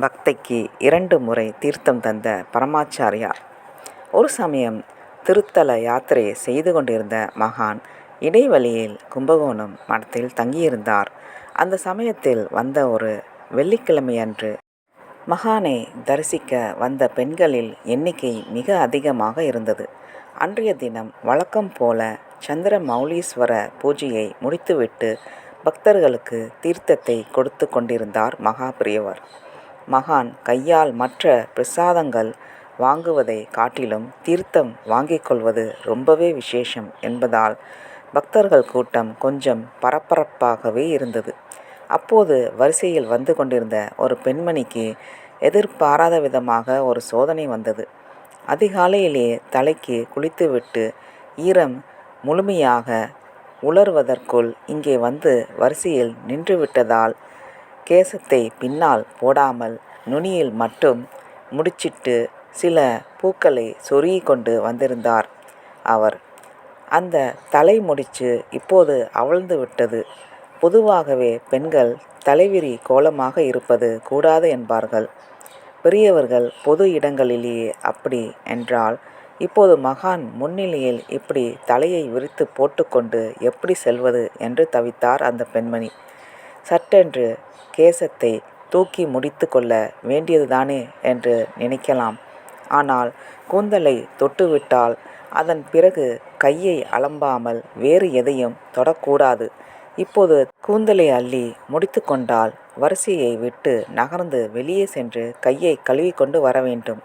பக்தைக்கு இரண்டு முறை தீர்த்தம் தந்த பரமாச்சாரியார். ஒரு சமயம் திருத்தல யாத்திரை செய்து கொண்டிருந்த மகான் இடைவழியில் கும்பகோணம் மடத்தில் தங்கியிருந்தார். அந்த சமயத்தில் வந்த ஒரு வெள்ளிக்கிழமையன்று மகானை தரிசிக்க வந்த பெண்களில் எண்ணிக்கை மிக அதிகமாக இருந்தது. அன்றைய தினம் வழக்கம் போல சந்திர மௌலீஸ்வர பூஜையை முடித்துவிட்டு பக்தர்களுக்கு தீர்த்தத்தை கொடுத்து கொண்டிருந்தார் மகாபிரியவர். மகான் கையால் மற்ற பிரசாதங்கள் வாங்குவதை காட்டிலும் தீர்த்தம் வாங்கிக் கொள்வது ரொம்பவே விசேஷம் என்பதால் பக்தர்கள் கூட்டம் கொஞ்சம் பரபரப்பாகவே இருந்தது. அப்போது வரிசையில் வந்து கொண்டிருந்த ஒரு பெண்மணிக்கு எதிர்பாராத விதமாக ஒரு சோதனை வந்தது. அதிகாலையிலேயே தலைக்கு குளித்துவிட்டு ஈரம் முழுமையாக உலர்வதற்குள் இங்கே வந்து வரிசையில் நின்றுவிட்டதால் கேசத்தை பின்னால் போடாமல் நுனியில் மட்டும் முடிச்சிட்டு சில பூக்களை சொருகி கொண்டு வந்திருந்தார் அவர். அந்த தலை முடிச்சு இப்போது அவழ்ந்து விட்டது. பொதுவாகவே பெண்கள் தலைவிரி கோலமாக இருப்பது கூடாது என்பார்கள். பெரியவர்கள் பொது இடங்களிலேயே அப்படி என்றால் இப்போது மகான் முன்னிலையில் இப்படி தலையை விரித்து போட்டுக்கொண்டு எப்படி செல்வது என்று தவித்தார் அந்த பெண்மணி. சட்டென்று கேசத்தை தூக்கி முடித்து கொள்ள வேண்டியதுதானே என்று நினைக்கலாம். ஆனால் கூந்தலை தொட்டுவிட்டால் அதன் பிறகு கையை அலம்பாமல் வேறு எதையும் தொடக்கூடாது. இப்போது கூந்தலை அள்ளி முடித்து கொண்டால் வரிசையை விட்டு நகர்ந்து வெளியே சென்று கையை கழுவி கொண்டு வர வேண்டும்.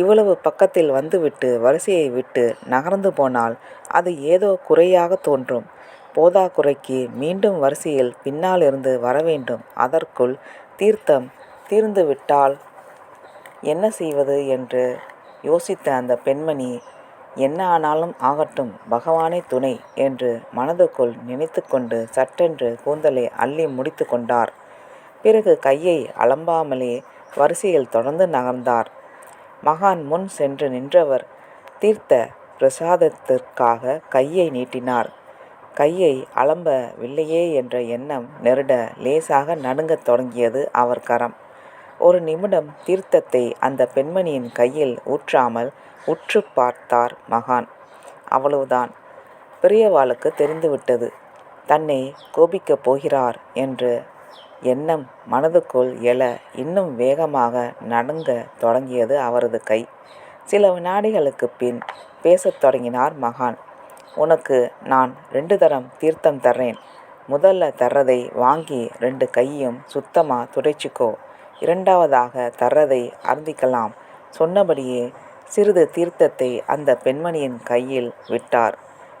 இவ்வளவு பக்கத்தில் வந்துவிட்டு வரிசையை விட்டு நகர்ந்து போனால் அது ஏதோ குறையாக தோன்றும். போதாக்குறைக்கு மீண்டும் வரிசையில் பின்னாலிருந்து வரவேண்டும். அதற்குள் தீர்த்தம் தீர்ந்துவிட்டால் என்ன செய்வது என்று யோசித்த அந்த பெண்மணி என்ன ஆனாலும் ஆகட்டும் பகவானே துணை என்று மனதுக்குள் நினைத்து கொண்டு சட்டென்று கூந்தலை அள்ளி முடித்து கொண்டார். பிறகு கையை அலம்பாமலே வரிசையில் தொடர்ந்து நகர்ந்தார். மகான் முன் சென்று நின்றவர் தீர்த்த பிரசாதத்திற்காக கையை நீட்டினார். கையை அலம்பவில்லையே என்ற எண்ணம் நெருட லேசாக நடுங்கத் தொடங்கியது அவர் கரம். ஒரு நிமிடம் தீர்த்தத்தை அந்த பெண்மணியின் கையில் ஊற்றாமல் உற்று பார்த்தார் மகான். அவ்வளவுதான். பெரியவாளுக்கு தெரிந்துவிட்டது. தன்னை கோபிக்கப் போகிறார் என்று எண்ணம் மனதுக்குள் எழ இன்னும் வேகமாக நடுங்க தொடங்கியது அவரது கை. சில வினாடிகளுக்கு பின் பேசத் தொடங்கினார் மகான். உனக்கு நான் ரெண்டு தரம் தீர்த்தம் தர்றேன். முதல்ல தர்றதை வாங்கி ரெண்டு கையும் சுத்தமாக துடைச்சிக்கோ இரண்டாவதாக தர்றதை அருந்திக்கலாம். சொன்னபடியே சிறிது தீர்த்தத்தை அந்த பெண்மணியின் கையில் விட்டார்.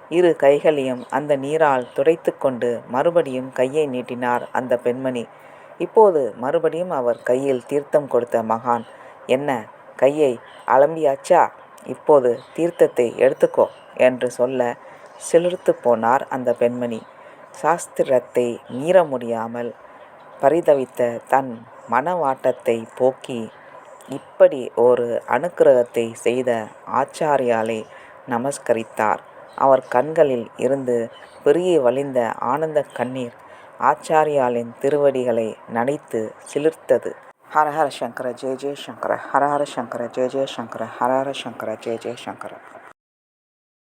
இரு கைகளையும் அந்த நீரால் துடைத்து கொண்டு மறுபடியும் கையை நீட்டினார் அந்த பெண்மணி. இப்போது மறுபடியும் அவர் கையில் தீர்த்தம் கொடுத்த மகான் என்ன கையை அலம்பியாச்சா? இப்போது தீர்த்தத்தை எடுத்துக்கோ என்று சொல்ல சிலிர்த்துப் போனார் அந்த பெண்மணி. சாஸ்திரத்தை மீற முடியாமல் பரிதவித்த தன் மனவாட்டத்தைப் போக்கி இப்படி ஒரு அனுக்கிரகத்தை செய்த ஆச்சாரியாலை நமஸ்கரித்தார். அவர் கண்களில் இருந்து பெருகி வழிந்த ஆனந்த கண்ணீர் ஆச்சாரியாலின் திருவடிகளை நனைத்து சிலிர்த்தது. ஹர ஹர சங்கர ஜெய ஜெய சங்கர ஹர ஹர சங்கர ஜெய ஜெய சங்கர ஹர ஹர சங்கர ஜெய ஜெய சங்கர